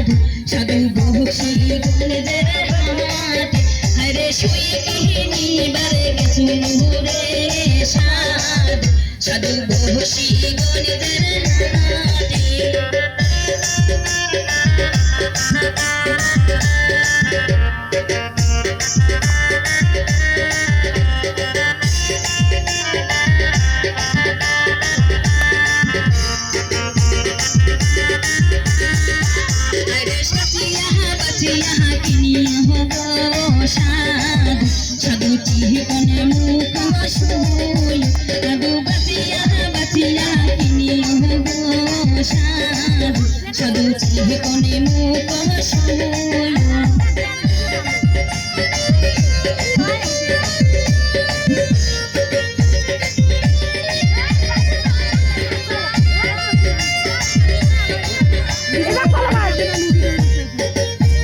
সাধু সাধু বহসি গণদের হরে শুইতে দিন বার গেছু গণদের হাতে अरे চিয়া কিনিয়া হব সাধু। সাধু চিহিকনে মুখ মাসুল সাধু বাতিয়া বাতিয়া কিনিয়া হব সাধু। সাধু মুখ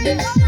Thank.